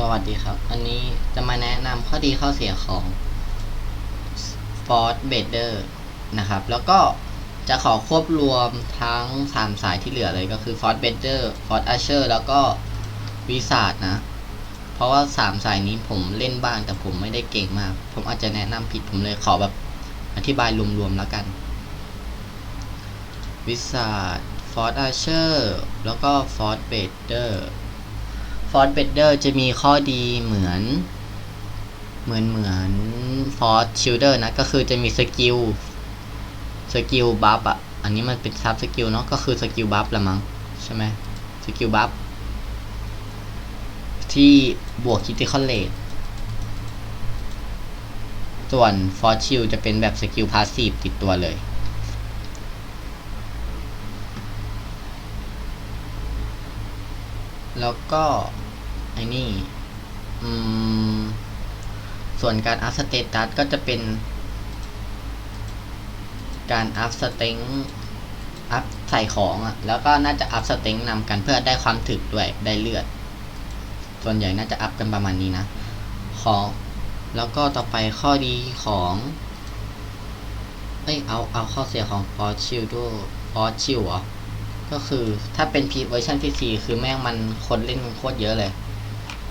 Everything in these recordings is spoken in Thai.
สวัสดีครับ อันนี้จะมาแนะนำข้อดีข้อเสียของ Ford b a d e r นะครับ แล้วก็จะขอควบรวมทั้ง 3 สายที่เหลือเลยก็คือ Ford b a d e r Ford Archer แล้วก็ v i s a r d นะ เพราะว่า 3 สายนี้ผมเล่นบ้างแต่ผมไม่ได้เก่งมาก ผมอาจจะแนะนำผิดผมเลยขอแบบอธิบายรวมๆแล้วกัน v i s a r d Ford Archer แล้วก็ Ford b a d e r ฟอร์ b เบดเดอร์จะมีข้อดีเหมือน เหมือนเหมือนฟอร์ชิลเดอร์นะ ก็คือจะมีสกิลสกิลบัฟอะ อันนี้มันเป็นซับสกิลเนาะก็คือสกิลบัฟละมั้งใช่ไหมสกิลบัฟที่บวกคิติคอลเลตส่วนฟอร์ชิลจะเป็นแบบสกิลพาสซีฟติดตัวเลย แล้วก็ไอ้นี่อืมส่วนการอัพสเตตัสก็จะเป็น การอัพสเต็งอัพใส่ของอะ่ะแล้วก็น่าจะอัพสเต็งนำกันเพื่อได้ความถึกด้วยได้เลือด ส่วนใหญ่น่าจะอัพกันประมาณนี้นะ ของแล้วก็ต่อไปข้อดีของเอ้ยเอาเอาข้อเสียของฟอร์ชิลด้วยฟอร์ชิลเหรอ ก็คือถ้าเป็นพีเวอร์ชันที่4คือแม่งมันคนเล่นโคตรเยอะเลย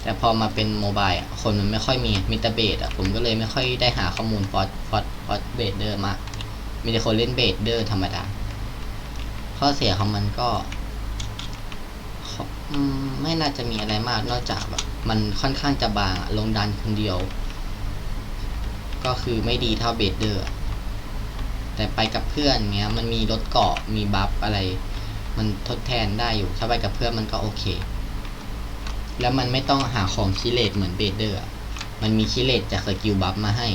แต่พอมาเป็นโมบายอะคนมันไม่ค่อยมีมิตาเบดอะผมก็เลยไม่ค่อยได้หาข้อมูลฟอสฟอสฟอสเบดเดอร์มากมีแต่คนเล่นเบดเดอร์ธรรมดา ข้อเสียของมันก็ไม่น่าจะมีอะไรมากนอกจากแบบมันค่อนข้างจะบางลงดันคนเดียว ก็คือไม่ดีเท่าเบดเดอร์แต่ไปกับเพื่อนเงี้ยมันมีรถเกาะมีบัฟอะไร มันทดแทนได้อยู่ ถ้าไปกับเพื่อนมันก็โอเค แล้วมันไม่ต้องหาของคิเลตเหมือนเบเดอร์มันมีคิเลตจากสกิลบัฟมาให้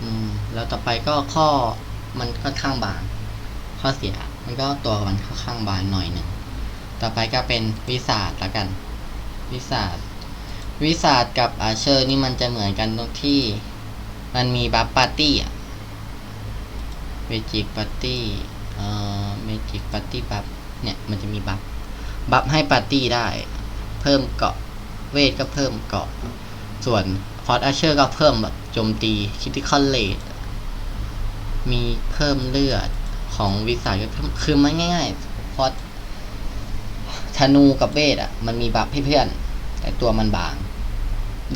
อืม แล้วต่อไปก็ข้อมันค่อนข้างบางข้อเสีย มันก็ตัวมันค่อนข้างบางหน่อยหนึ่ง ต่อไปก็เป็นวิสาดละกัน วิสาดวิสาดกับอาเชอร์นี่มันจะเหมือนกันตรงที่ มันมีบัฟปาร์ตี้อะ จิกปาร์ตี้เอ่อเมจิกปาร์ตี้บัฟเนี่ยมันจะมีบัฟบัฟให้ปาร์ตี้ได้ เพิ่มเกาะเวทก็เพิ่มเกาะ ส่วนฟอร์ดอาเชอร์ก็เพิ่มแบบโจมตีคิติคอลเลดมีเพิ่มเลือดของวิสัยก็เพิ่มคือมันง่ายๆฟอร์ดธนูกับเวทอะ มันมีบัฟให้เพื่อน แต่ตัวมันบาง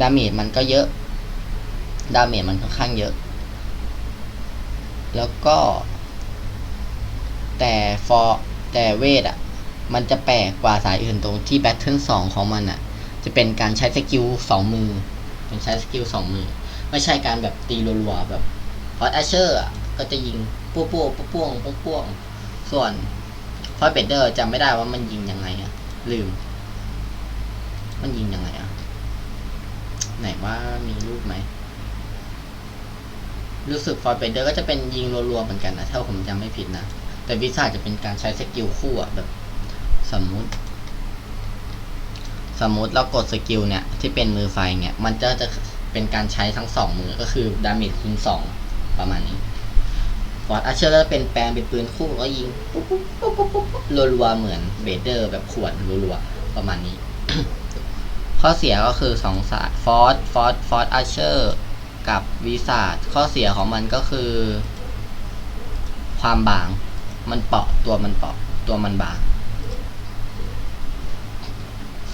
ดาเมจมันก็เยอะ ดาเมจมันค่อนข้างเยอะ แล้วก็ แต่ฟอร์แต่เวทอะ มันจะแปลกกว่าสายอื่นตรงที่แบทเทิลสองของมันอะ จะเป็นการใช้สกิลสองมือเป็นใช้สกิลสองมือ ไม่ใช่การแบบตีรัวๆแบบฟอร์ดแอชเชอร์อะก็จะยิงปั้วปั้วป้วงป้วงป้วงส่วนฟอร์ดเบเดอร์จำไม่ได้ว่ามันยิงยังไงอะลืม มันยิงยังไงอะไหนว่ามีรูปไหม รู้สึกฟอร์เบเดอร์ก็จะเป็นยิงรัวๆเหมือนกันนะถ้าผมจำไม่ผิดนะ แต่วิซ่าจะเป็นการใช้สกิลคู่อะแบบ สมมุติ สมมุติเรากดสกิลเนี่ย ที่เป็นมือไฟเนี่ย มันจะจะเป็นการใช้ทั้งสองมือก็คือดาเมจคูณสองประมาณนี้ฟอร์ดอาเชอร์ก็เป็นแปลงเป็นปืนคู่ก็ยิงปุ๊บปุ๊บปุ๊บปุ๊บปุ๊บรัวๆเหมือนเบเดอร์ แบบขวดรัวๆประมาณนี้ ข้อเสียก็คือสองสายฟอร์ดฟอร์ดฟอร์ดอาเชอร์ กับวีซ่าข้อเสียของมันก็คือ ความบาง มันเปาะตัวมันเปาะตัวมันบาง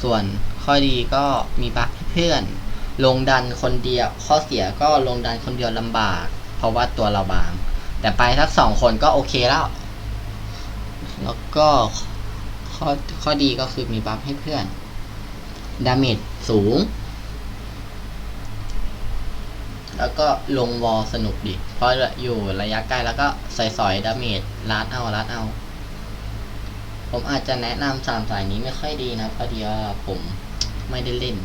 ส่วนข้อดีก็มีบัฟให้เพื่อน ลงดันคนเดียว ข้อเสียก็ลงดันคนเดียวลำบาก เพราะว่าตัวเราบาง แต่ไปทักสองคนก็โอเคแล้ว แล้วก็ข้อข้อดีก็คือมีบัฟให้เพื่อน ดาเมจสูง แล้วก็ลงวอลสนุกดิ เพราะอยู่ระยะใกล้แล้วก็ใส่สอยดาเมจลัดเอาลัดเอา ผมอาจจะแนะนำสามสายนี้ไม่ค่อยดีนะเพราะดีว่าผมไม่ได้เล่น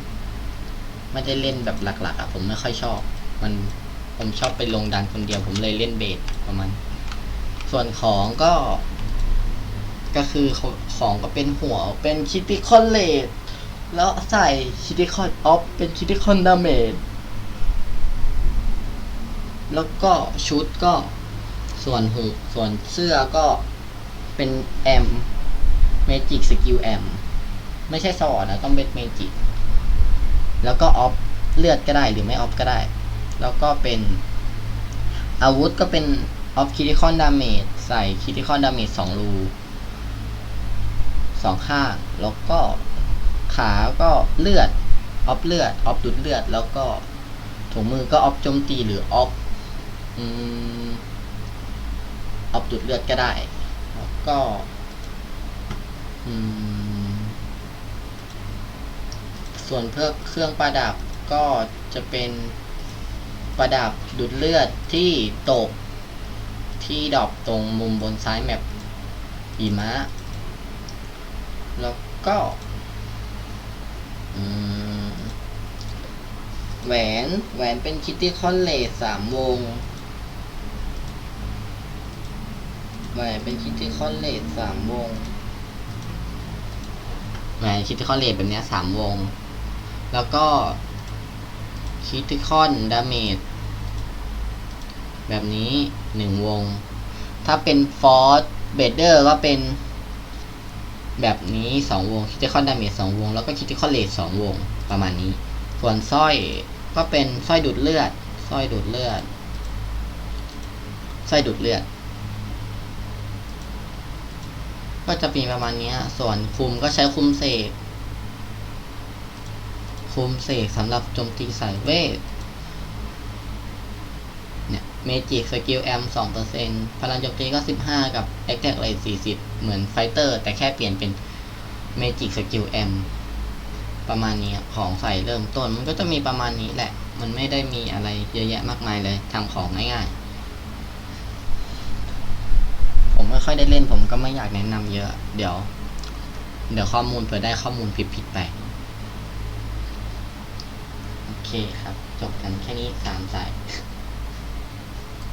ไม่ได้เล่นแบบหลักๆอะผมไม่ค่อยชอบ มันผมชอบไปลงดันคนเดียวผมเลยเล่นเบสประมาณส่วนของก็ ก็คือของก็เป็นหัวเป็นคิติคอนเลดแล้วใส่คิติคอนออฟเป็นคิติคอนดาเมจ แล้วก็ชุดก็ส่วนหูส่วนเสื้อก็เป็นแอมเมจิกสกิลแอมไม่ใช่สวอตนะต้องเป็นเมจิกแล้วก็ออฟเลือดก็ได้หรือไม่ออฟก็ได้ แล้วก็เป็นอาวุธก็เป็นออฟคิติคอนดาเมจใส่คิติคอนดาเมจสองรูสองข้าง แล้วก็ขาก็เลือดออฟเลือดออฟดูดเลือด แล้วก็ถุงมือก็ออฟโจมตีหรือออฟ อืมออฟดูดเลือดก็ได้แล้วก็ อืม ส่วนเพื่อเครื่องประดับก็จะเป็นประดับดูดเลือดที่ตกที่ดอปตรงมุมบนซ้ายแมปหิมะ แล้วก็แหวนแหวนเป็นคิตตี้คอนเลสสามวง แหวนเป็นคิตตี้คอนเลสสามวงแหวนคิตตี้คอนเลสแบบเนี้ยสามวง แล้วก็คิติคอนดาเมจแบบนี้หนึ่งวง ถ้าเป็นฟอร์สเบเดอร์ก็เป็น แบบนี้สองวงคิติคอนดาเมจสองวง แล้วก็คิติคอนเลสสองวงประมาณนี้ ส่วนสร้อยก็เป็นสร้อยดูดเลือดสร้อยดูดเลือดสร้อยดูดเลือด ก็จะมีประมาณนี้ส่วนคุมก็ใช้คุมเสกคุมเสกสำหรับโจมตีสายเวทเนี่ยเมจิกสกิลแอมสองเปอร์เซ็นพลังโจมตีก็สิบห้ากับแอคแท็กเรทสี่สิบเหมือนไฟเตอร์ แต่แค่เปลี่ยนเป็นเมจิกสกิลแอมประมาณนี้ของใส่เริ่มต้นมันก็จะมีประมาณนี้แหละ มันไม่ได้มีอะไรเยอะแยะมากมายเลยทำของง่ายๆ ผมไม่ ค่อยได้เล่นผมก็ไม่อยากแนะนำเยอะ เดี๋ยว เดี๋ยวข้อมูลเผื่อได้ข้อมูลผิดๆไป โอเคครับ จบกันแค่นี้สามสาย